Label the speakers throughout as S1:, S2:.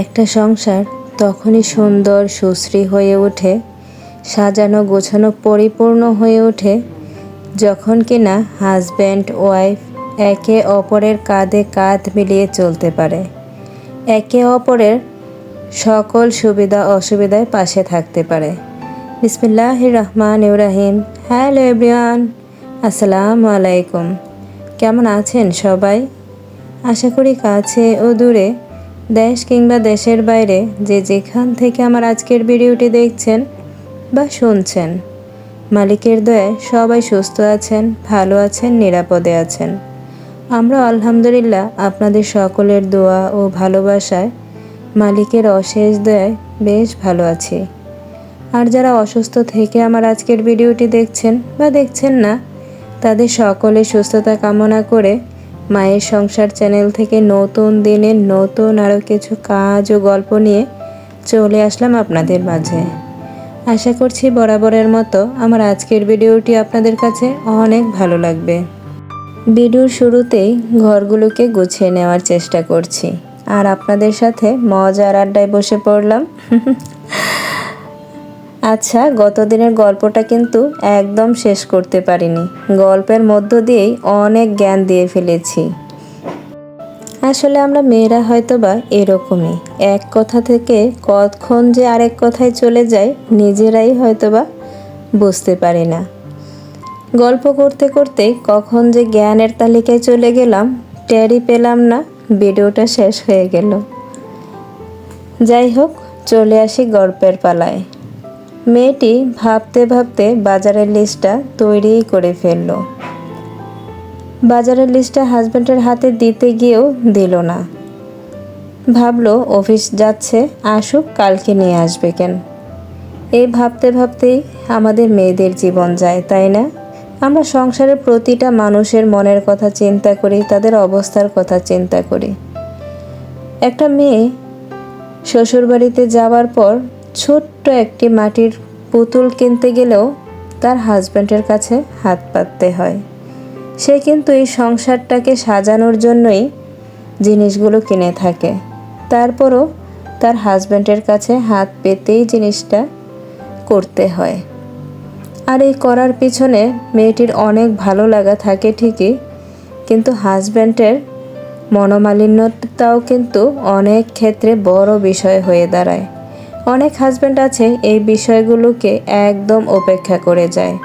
S1: একটা সংসার তখনই সুন্দর, সুশ্রী হয়ে ওঠে, সাজানো, গোছানো, পরিপূর্ণ হয়ে ওঠে, যখন কিনা হাজব্যান্ড ওয়াইফ একে অপরের কাঁধে কাঁধ মিলিয়ে চলতে পারে। একে অপরের সকল সুবিধা, অসুবিধায় পাশে থাকতে পারে। বিসমিল্লাহ রহমান ইব্রাহিম হ্যালো এভরিওয়ান, আসসালামু আলাইকুম। কেমন আছেন সবাই? আশা করি কাছে ও দূরে দেশ কিংবা দেশের বাইরে যে যেখান থেকে আমার আজকের ভিডিওটি দেখছেন বা শুনছেন, মালিকের দয়ায় সবাই সুস্থ আছেন, ভালো আছেন, নিরাপদে আছেন। আমরা আলহামদুলিল্লাহ আপনাদের সকলের দোয়া ও ভালোবাসায় মালিকের অশেষ দয়ায় বেশ ভালো আছি। আর যারা অসুস্থ থেকে আমার আজকের ভিডিওটি দেখছেন বা দেখছেন না, তাদের সকলের সুস্থতা কামনা করে মায়ের সংসার চ্যানেল থেকে নতুন দিনের নতুন আরও কিছু কাজ ও গল্প নিয়ে চলে আসলাম আপনাদের মাঝে। আশা করছি বরাবরের মতো আমার আজকের ভিডিওটি আপনাদের কাছে অনেক ভালো লাগবে। ভিডিওর শুরুতেই ঘরগুলোকে গুছিয়ে নেওয়ার চেষ্টা করছি। আর আপনাদের সাথে মজার আড্ডায় বসে পড়লাম। আচ্ছা গত দিনের গল্পটা কিন্তু একদম শেষ করতে পারিনি। গল্পের মধ্য দিয়েই অনেক জ্ঞান দিয়ে ফেলেছি। আসলে আমরা মেয়েরা হয়তো বা এরকমই। এক কথা থেকে কতক্ষণ যে আরেক কথায় চলে যায়, নিজেরাই হয়তো বা বুঝতে পারি না। গল্প করতে করতে কখন যে জ্ঞানের তালিকায় চলে গেলাম, টেরই পেলাম না, ভিডিওটা শেষ হয়ে গেল। যাই হোক, চলে আসি গল্পের পালায়। মেয়েটি ভাবতে ভাবতে বাজারের লিস্টটা তৈরি করে ফেলল। বাজারের লিস্টটা হাজব্যান্ডের হাতে দিতে গিয়েও দিল না। ভাবলো, অফিস যাচ্ছে, আসুক, কালকে নিয়ে আসবে কেন? এই ভাবতে ভাবতেই আমাদের মেয়েদের জীবন যায়, তাই না? আমরা সংসারের প্রতিটা মানুষের মনের কথা চিন্তা করি, তাদের অবস্থার কথা চিন্তা করি। একটা মেয়ে শ্বশুরবাড়িতে যাওয়ার পর ছোট্ট একটি মাটির পুতুল কিনতে গেলেও তার হাজব্যান্ডের কাছে হাত পাততে হয়। সে কিন্তু এই সংসারটাকে সাজানোর জন্যই জিনিসগুলো কিনে থাকে। তারপরও তার হাজব্যান্ডের কাছে হাত পেতেই জিনিসটা করতে হয়। আর এই করার পিছনে মেয়েটির অনেক ভালো লাগা থাকে ঠিকই, কিন্তু হাজব্যান্ডের মনোমালিন্যতাও কিন্তু অনেক ক্ষেত্রে বড় বিষয় হয়ে দাঁড়ায়। অনেক হাজব্যান্ড আছে, এই বিষয়গুলোকে একদম উপেক্ষা করে যায়।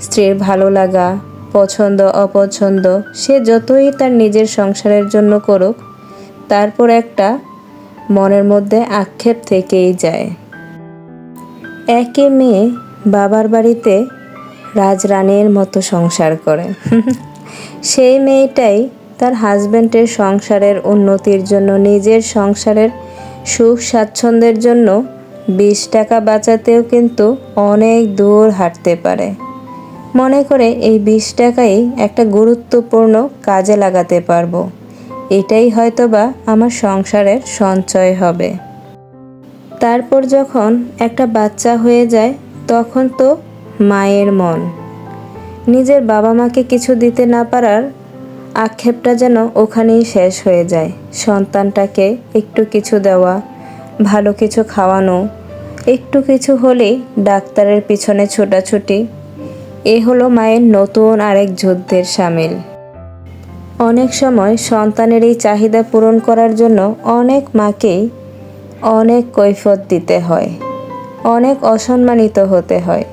S1: স্ত্রীর ভালো লাগা, পছন্দ, অপছন্দ, সে যতই তার নিজের সংসারের জন্য করুক, তারপর একটা মনের মধ্যে আক্ষেপ থেকেই যায়। একে মেয়ে বাবার বাড়িতে রাজরানীর মতো সংসার করে। সেই মেয়েটাই তার হাজব্যান্ডের সংসারের উন্নতির জন্য, নিজের সংসারের সুখ স্বাচ্ছন্দ্যের জন্য বিশ টাকা বাঁচাতেও কিন্তু অনেক দূর হাঁটতে পারে। মনে করে এই বিশ টাকাই একটা গুরুত্বপূর্ণ কাজে লাগাতে পারব। এটাই হয়তোবা আমার সংসারের সঞ্চয় হবে। তারপর যখন একটা বাচ্চা হয়ে যায়, তখন তো মায়ের মন। নিজের বাবা মাকে কিছু দিতে না পারার আক্ষেপটা যেন ওখানেই শেষ হয়ে যায়। সন্তানটাকে একটু কিছু দেওয়া ভালো কিছু খাওয়ানো। একটু কিছু হলেই ডাক্তারের পিছনে ছোটাছুটি। এ হলো মায়ের নতুন আরেক যুদ্ধের সামিল। অনেক সময় সন্তানের এই চাহিদা পূরণ করার জন্য অনেক মাকেই অনেক কৈফত দিতে হয়। অনেক অসম্মানিত হতে হয়।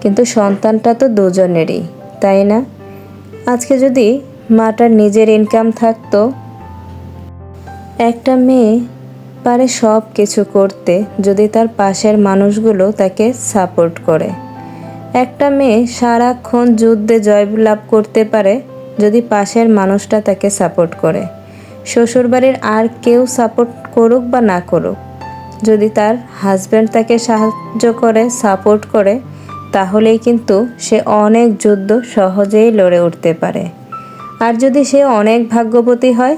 S1: কিন্তু সন্তানটা তো দুজনেরই, তাই না? আজকে যদি মাটার নিজের ইনকাম থাকতো, একটা মেয়ে পারে সব কিছু করতে যদি তার পাশের মানুষগুলো তাকে সাপোর্ট করে। একটা মেয়ে সারাক্ষণ যুদ্ধে জয়লাভ করতে পারে যদি পাশের মানুষটা তাকে সাপোর্ট করে। শ্বশুরবাড়ির আর কেউ সাপোর্ট করুক বা না করুক, যদি তার হাজব্যান্ড তাকে সাহায্য করে, সাপোর্ট করে, তাহলেই কিন্তু সে অনেক যুদ্ধ সহজেই লড়ে উঠতে পারে। আর যদি সে অনেক ভাগ্যবতী হয়,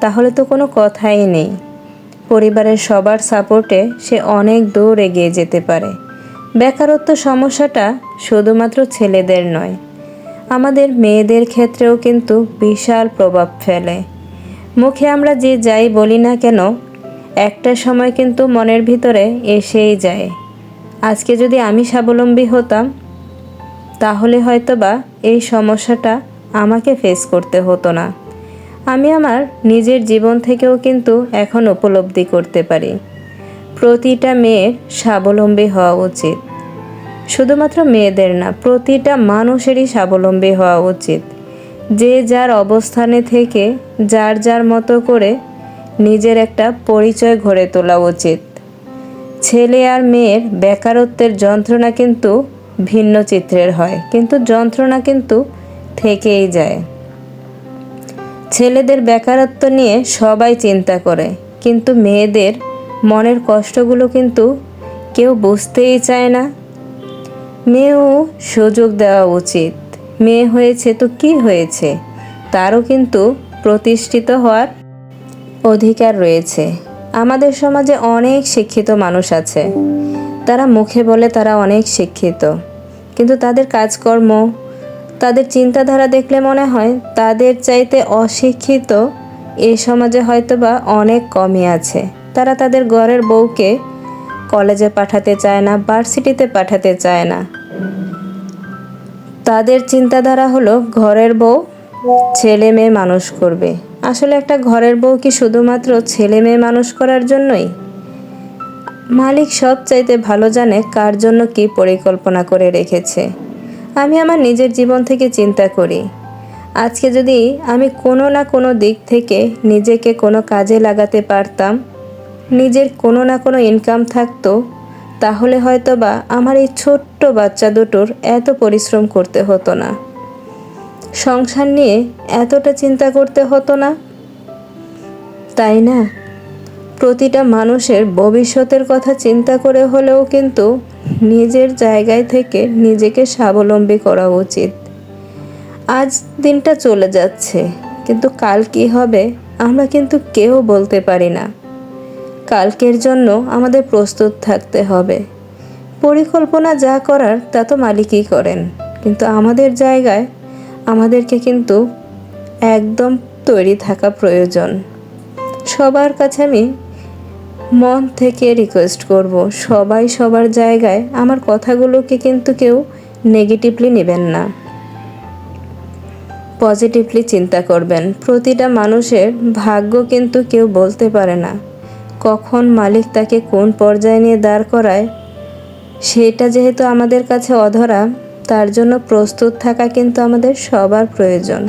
S1: তাহলে তো কোনো কথাই নেই। পরিবারের সবার সাপোর্টে সে অনেক দূর এগিয়ে যেতে পারে। বেকারত্ব সমস্যাটা শুধুমাত্র ছেলেদের নয়, আমাদের মেয়েদের ক্ষেত্রেও কিন্তু বিশাল প্রভাব ফেলে। মুখে আমরা যে যাই বলি না কেন, একটা সময় কিন্তু মনের ভিতরে এসেই যায়। আজকে যদি আমি স্বাবলম্বী হতাম, তাহলে হয়তোবা এই সমস্যাটা আমাকে ফেস করতে হতো না। আমি আমার নিজের জীবন থেকেও কিন্তু এখন উপলব্ধি করতে পারি। প্রতিটা মেয়ের স্বাবলম্বী হওয়া উচিত। শুধুমাত্র মেয়েদের না, প্রতিটা মানুষেরই স্বাবলম্বী হওয়া উচিত। যে যার অবস্থানে থেকে যার যার মতো করে নিজের একটা পরিচয় গড়ে তোলা উচিত। ছেলে আর মেয়ের বেকারত্বের যন্ত্রণা কিন্তু ভিন্ন চিত্রের হয়, কিন্তু যন্ত্রণা কিন্তু থেকেই যায়। ছেলেদের বেকারত্ব নিয়ে সবাই চিন্তা করে, কিন্তু মেয়েদের মনের কষ্টগুলো কিন্তু কেউ বুঝতেই চায় না। মেয়েও সুযোগ দেওয়া উচিত। মেয়ে হয়েছে তো কি হয়েছে? তারও কিন্তু প্রতিষ্ঠিত হওয়ার অধিকার রয়েছে। আমাদের সমাজে অনেক শিক্ষিত মানুষ আছে। তারা মুখে বলে তারা অনেক শিক্ষিত। কিন্তু তাদের কাজকর্ম তাদের চিন্তাধারা দেখলে মনে হয় তাদের চাইতে অশিক্ষিত এই সমাজে হয়তোবা অনেক কমই আছে। তারা তাদের ঘরের বউকে কলেজে পাঠাতে চায় না, ভার্সিটিতে পাঠাতে চায় না। তাদের চিন্তাধারা হলো ঘরের বউ ছেলে মেয়ে মানুষ করবে। আসলে একটা ঘরের বউ কি শুধুমাত্র ছেলে মেয়ে মানুষ করার জন্যই? মালিক সব চাইতে ভালো জানে কার জন্য কি পরিকল্পনা করে রেখেছে। আমি আমার নিজের জীবন থেকে চিন্তা করি। আজকে যদি আমি কোনো না কোনো দিক থেকে নিজেকে কোনো কাজে লাগাতে পারতাম, নিজের কোনো না কোনো ইনকাম থাকতো, তাহলে হয়তো বা আমার এই ছোট্ট বাচ্চা দুটোর এত পরিশ্রম করতে হতো না। সংসার নিয়ে এতটা চিন্তা করতে হতো না। তাই না? প্রতিটা মানুষের ভবিষ্যতের কথা চিন্তা করে হলেও কিন্তু নিজের জায়গায় থেকে নিজেকে স্বাবলম্বী করা উচিত। আজ দিনটা চলে যাচ্ছে, কিন্তু কাল কি হবে আমরা কিন্তু কেউ বলতে পারি না। কালকের জন্য আমাদের প্রস্তুত থাকতে হবে। পরিকল্পনা যা করার তা তো মালিকই করেন, কিন্তু আমাদের জায়গায় আমাদেরকে কিন্তু একদম তৈরি থাকা প্রয়োজন। সবার কাছে আমি মন থেকে রিকোয়েস্ট করব। সবাই সবার জায়গায় আমার কথাগুলোকে কিন্তু কেউ নেগেটিভলি নেবেন না। পজিটিভলি চিন্তা করবেন। প্রতিটা মানুষের ভাগ্য কিন্তু কেউ বলতে পারে না। কখন মালিক তাকে কোন পর্যায়ে নিয়ে দাঁড় করায়, সেটা যেহেতু আমাদের কাছে অধরা, তার জন্য প্রস্তুত থাকা কিন্তু আমাদের সবার প্রয়োজন।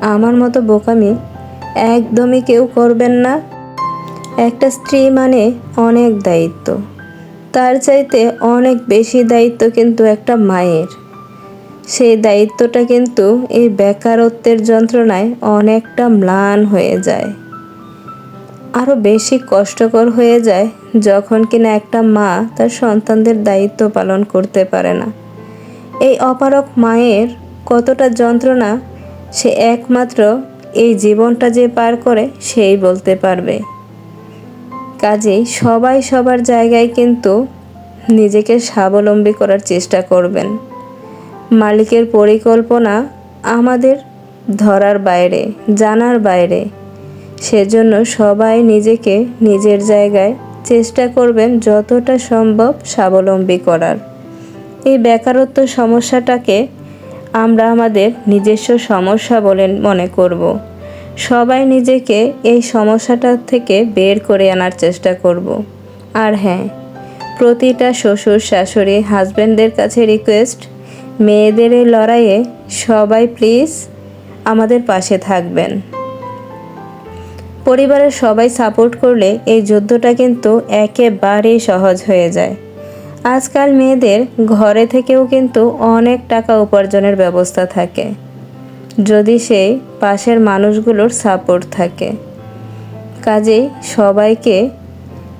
S1: আমার মতো বোকামি একদমই কেউ করবেন না। একটা স্ত্রী মানে অনেক দায়িত্ব। তার চাইতে অনেক বেশি দায়িত্ব কিন্তু একটা মায়ের। সেই দায়িত্বটা কিন্তু এই বেকারত্বের যন্ত্রণায় অনেকটা ম্লান হয়ে যায়। আরও বেশি কষ্টকর হয়ে যায় যখন কিনা একটা মা তার সন্তানদের দায়িত্ব পালন করতে পারে না। এই অপারক মায়ের কতটা যন্ত্রণা, সে একমাত্র এই জীবনটা যে পার করে সেই বলতে পারবে। কাজেই সবাই সবার জায়গায় কিন্তু নিজেকে স্বাবলম্বী করার চেষ্টা করবেন। মালিকের পরিকল্পনা আমাদের ধরার বাইরে, জানার বাইরে। সেজন্য সবাই নিজেকে নিজের জায়গায় চেষ্টা করবেন যতটা সম্ভব স্বাবলম্বী করার। এই বেকারত্ব সমস্যাটাকে আমরা আমাদের নিজস্ব সমস্যা বলে মনে করব। সবাই নিজেকে এই সমস্যাটা থেকে বের করে আনার চেষ্টা করব। আর হ্যাঁ প্রতিটা শ্বশুর, শাশুড়ি হাজব্যান্ডদের কাছে রিকোয়েস্ট মেয়েদের এই লড়াইয়ে সবাই প্লিজ আমাদের পাশে থাকবেন। পরিবারের সবাই সাপোর্ট করলে এই যুদ্ধটা কিন্তু একেবারেই সহজ হয়ে যায়। আজকাল মেয়েদের ঘরে থেকেও কিন্তু অনেক টাকা উপার্জনের ব্যবস্থা থাকে। যদি সেই পাশের মানুষগুলোর সাপোর্ট থাকে। কাজেই সবাইকে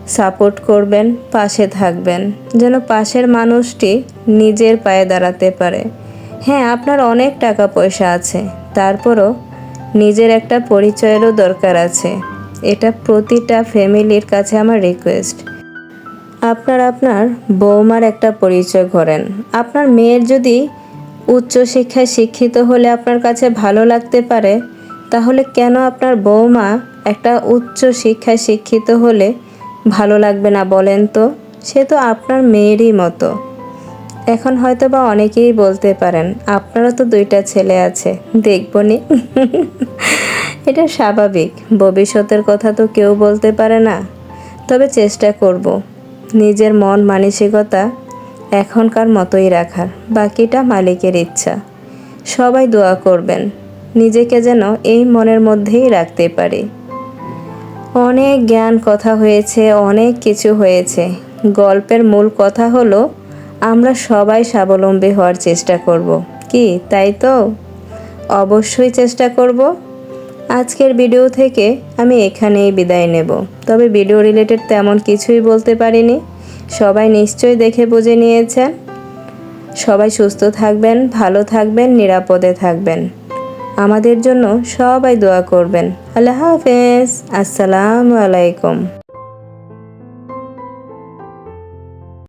S1: সাপোর্ট করবেন, পাশে থাকবেন, যেন পাশের মানুষটি নিজের পায়ে দাঁড়াতে পারে। হ্যাঁ আপনার অনেক টাকা পয়সা আছে, তারপরও নিজের একটা পরিচয়েরও দরকার আছে। এটা প্রতিটা ফ্যামিলির কাছে আমার রিকোয়েস্ট আপনার আপনার বৌমার একটা পরিচয় করেন। আপনার মেয়ের যদি উচ্চশিক্ষায় শিক্ষিত হলে আপনার কাছে ভালো লাগতে পারে, তাহলে কেন আপনার বৌমা একটা উচ্চ শিক্ষায় শিক্ষিত হলে ভালো লাগবে না বলেন তো? সে তো আপনার মেয়েরই মতো। এখন হয়তো বা অনেকেই বলতে পারেন, আপনারও তো দুইটা ছেলে আছে দেখবনি এটা স্বাভাবিক, ভবিষ্যতের কথা তো কেউ বলতে পারে না। তবে চেষ্টা করব, নিজের মন মানসিকতা এখনকার মতোই রাখার, বাকিটা মালিকের ইচ্ছা। সবাই দোয়া করবেন, নিজেকে যেন এই মনের মধ্যেই রাখতে পারি। অনেক জ্ঞান কথা হয়েছে, অনেক কিছু হয়েছে। গল্পের মূল কথা হলো, আমরা সবাই স্বাবলম্বী হওয়ার চেষ্টা করব। কি, তাই তো? অবশ্যই চেষ্টা করব। আজকের ভিডিও থেকে আমি এখানেই বিদায় নেব। তবে ভিডিও রিলেটেড তেমন কিছুই বলতে পারিনি। সবাই নিশ্চয়ই দেখে বুঝে নিয়েছেন সবাই সুস্থ থাকবেন, ভালো থাকবেন, নিরাপদে থাকবেন। আমাদের জন্য সবাই দোয়া করবেন। আল্লাহ হাফেজ। আসসালামু আলাইকুম।